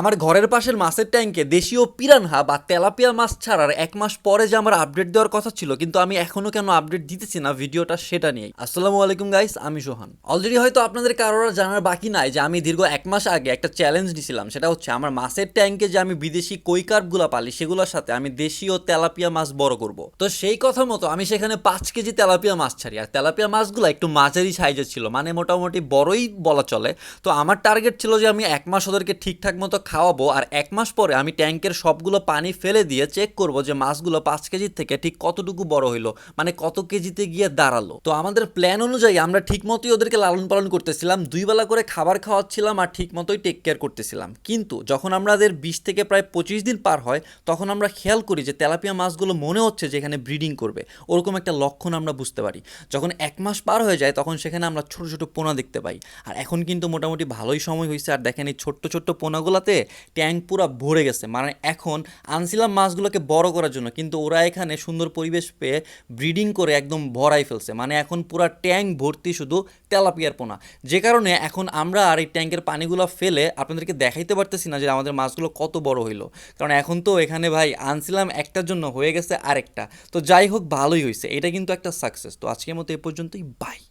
আমার ঘরের পাশের মাছের ট্যাঙ্কে দেশীয় পিরানহা বা তেলাপিয়া মাছ ছাড়ার এক মাস পরে যে আমার আপডেট দেওয়ার কথা ছিল, কিন্তু আমি এখনও কেন আপডেট দিতেছি না ভিডিওটা সেটা নিয়েই। আসসালামু আলাইকুম গাইস আমি সোহান। অলরেডি হয়তো আপনাদের কারোর জানার বাকি নাই যে আমি দীর্ঘ এক মাস আগে একটা চ্যালেঞ্জ নিয়েছিলাম সেটা হচ্ছে আমার মাছের ট্যাঙ্কে যে আমি বিদেশি কই কার্পগুলো পালি, সেগুলোর সাথে আমি দেশীয় তেলাপিয়া মাছ বড় করব। তো সেই কথা মতো আমি সেখানে পাঁচ কেজি তেলাপিয়া মাছ ছাড়ি, আর তেলাপিয়া মাছগুলো একটু মাঝারি সাইজের ছিল মানে মোটামুটি বড়ই বলা চলে। তো আমার টার্গেট ছিল যে আমি এক মাস ওদেরকে ঠিকঠাক মতো খাওয়াবো আর এক মাস পরে আমি ট্যাঙ্কের সবগুলো পানি ফেলে দিয়ে চেক করব যে মাছগুলো পাঁচ কেজির থেকে ঠিক কতটুকু বড় হইল মানে কত কেজিতে গিয়ে দাঁড়াল। তো আমাদের প্ল্যান অনুযায়ী আমরা ঠিক মতোই ওদেরকে লালন পালন করতেছিলাম, দুই বেলা করে খাবার খাওয়াচ্ছিলাম আর ঠিক মতোই টেক কেয়ার করতেছিলাম। কিন্তু যখন আমাদের বিশ থেকে প্রায় পঁচিশ দিন পার হয়, তখন আমরা খেয়াল করি যে তেলাপিয়া মাছগুলো মনে হচ্ছে যে এখানে ব্রিডিং করবে। ওরকম একটা লক্ষণ আমরা বুঝতে পারি। যখন এক মাস পার হয়ে যায়, তখন সেখানে আমরা ছোট ছোট পোনা দেখতে পাই। আর এখন কিন্তু মোটামুটি ভালোই সময় হয়েছে আর দেখেন এই ছোট্ট ছোট্ট পোনাগুলোতে ট্যাঙ্ক পুরো ভরে গেছে। মানে এখন আনছিলাম মাছগুলোকে বড় করার জন্য, কিন্তু ওরা এখানে সুন্দর পরিবেশ পেয়ে ব্রিডিং করে একদম ভরাই ফেলছে। মানে এখন পুরো ট্যাঙ্ক ভর্তি শুধু তেলাপিয়ার পোনা। যে কারণে এখন আমরা আর এই ট্যাঙ্কের পানিগুলো ফেলে আপনাদেরকে দেখাইতে পারতেছি না যে আমাদের মাছগুলো কত বড় হইল। কারণ এখন তো এখানে ভাই আনছিলাম একটার জন্য, হয়ে গেছে আরেকটা। তো যাই হোক, ভালোই হয়েছে এটা কিন্তু একটা সাকসেস তো আজকের মতো এ পর্যন্তই। বাই